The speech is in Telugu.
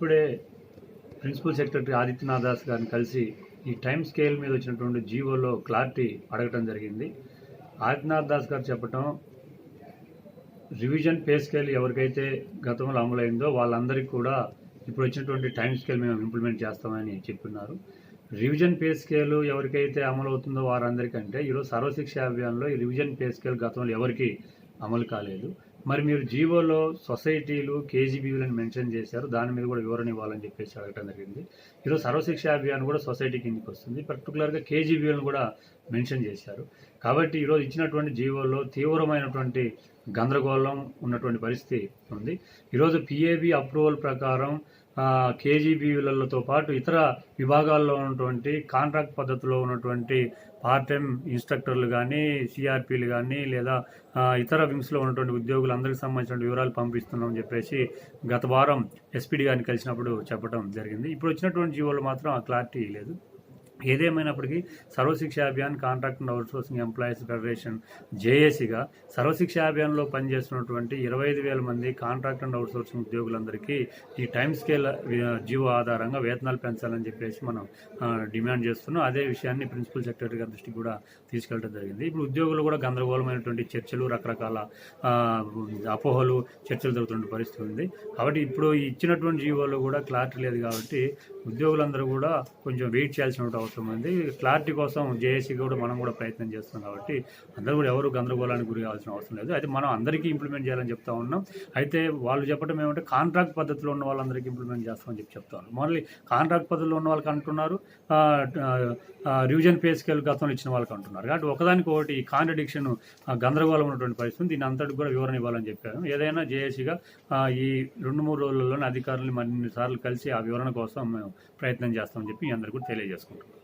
ఇప్పుడే ప్రిన్సిపల్ సెక్రటరీ ఆదిత్యనాథ్ దాస్ గారిని కలిసి ఈ టైం స్కేల్ మీద వచ్చినటువంటి జీవోలో క్లారిటీ అడగటం జరిగింది. ఆదిత్యనాథ్ దాస్ గారు చెప్పటం రివిజన్ పే స్కేల్ ఎవరికైతే గతంలో అమలైందో వాళ్ళందరికీ కూడా ఇప్పుడు వచ్చినటువంటి టైం స్కేల్ మేము ఇంప్లిమెంట్ చేస్తామని చెప్తున్నారు రివిజన్ పే స్కేల్ ఎవరికైతే అమలు అవుతుందో వారందరికంటే ఈరోజు సర్వశిక్ష అభియాన్లో ఈ రివిజన్ పే స్కేల్ గతంలో ఎవరికి అమలు కాలేదు. మరి మీరు జీవోలో సొసైటీలు కేజీబీలను మెన్షన్ చేశారు. దాని మీద కూడా వివరణ ఇవ్వాలని చెప్పేసి అడగటం జరిగింది. ఈరోజు సర్వశిక్ష అభియాన్ కూడా సొసైటీ కిందకి వస్తుంది. పర్టికులర్గా కేజీబీలను కూడా మెన్షన్ చేశారు. కాబట్టి ఈరోజు ఇచ్చినటువంటి జీవోల్లో తీవ్రమైనటువంటి గందరగోళం ఉన్నటువంటి పరిస్థితి ఉంది. ఈరోజు పిఏబి అప్రూవల్ ప్రకారం కేజీబీలతో పాటు ఇతర విభాగాల్లో ఉన్నటువంటి కాంట్రాక్ట్ పద్ధతిలో ఉన్నటువంటి పార్ట్ టైం ఇన్స్ట్రక్టర్లు కానీ సిఆర్పీలు కానీ లేదా ఇతర విమ్స్లో ఉన్నటువంటి ఉద్యోగులందరికీ సంబంధించిన వివరాలు పంపిస్తున్నామని చెప్పేసి గత వారం ఎస్పీడీ గారిని కలిసినప్పుడు చెప్పడం జరిగింది. ఇప్పుడు వచ్చినటువంటి జీవోలు మాత్రం ఆ క్లారిటీ లేదు. ఏదేమైనప్పటికీ Sarva Shiksha Abhiyan contract and outsourcing employees federation జేఏసీగా Sarva Shiksha అభియాన్లో పనిచేస్తున్నటువంటి ఇరవై ఐదు వేల మంది కాంట్రాక్ట్ అండ్ అవుట్సోర్సింగ్ ఉద్యోగులందరికీ ఈ టైం స్కేల్ జీవో ఆధారంగా వేతనాలు పెంచాలని చెప్పేసి మనం డిమాండ్ చేస్తున్నాం. అదే విషయాన్ని ప్రిన్సిపల్ సెక్రటరీ గారి దృష్టికి కూడా తీసుకెళ్ళడం జరిగింది. ఇప్పుడు ఉద్యోగులు కూడా గందరగోళమైనటువంటి చర్చలు రకరకాల అపోహలు చర్చలు జరుగుతున్న పరిస్థితి ఉంది. కాబట్టి ఇప్పుడు ఇచ్చినటువంటి జీవోలో కూడా క్లారిటీ లేదు కాబట్టి ఉద్యోగులందరూ కూడా కొంచెం వెయిట్ చేయాల్సిన అవసరం ఉంది క్లారిటీ కోసం జేఏసీ కూడా మనం కూడా ప్రయత్నం చేస్తున్నాం కాబట్టి అందరూ కూడా ఎవరు గందరగోళానికి గురి కావాల్సిన అవసరం లేదు. అయితే మనం అందరికీ ఇంప్లిమెంట్ చేయాలని చెప్తా ఉన్నాం. అయితే వాళ్ళు చెప్పడం ఏమంటే కాంట్రాక్ట్ పద్ధతిలో ఉన్న వాళ్ళందరికీ ఇంప్లిమెంట్ చేస్తామని చెప్పి చెప్తా ఉన్నారు. మళ్ళీ కాంట్రాక్ట్ పద్ధతిలో ఉన్న వాళ్ళకి అంటున్నారు. రివిజన్ పే స్కేల్ గతంలో ఇచ్చిన వాళ్ళకి అంటున్నారు. కాబట్టి ఒకదానికి ఒకటి ఈ కాంట్రడిక్షన్ గందరగోళం ఉన్నటువంటి పరిస్థితి దీని అంతటి కూడా వివరణ ఇవ్వాలని చెప్పారు ఏదైనా జేఏసీగా ఈ రెండు మూడు రోజుల్లోనే అధికారులు మరిన్ని సార్లు కలిసి ఆ వివరణ కోసం మేము ప్రయత్నం చేస్తామని చెప్పి అందరికీ కూడా తెలియజేసుకుంటాం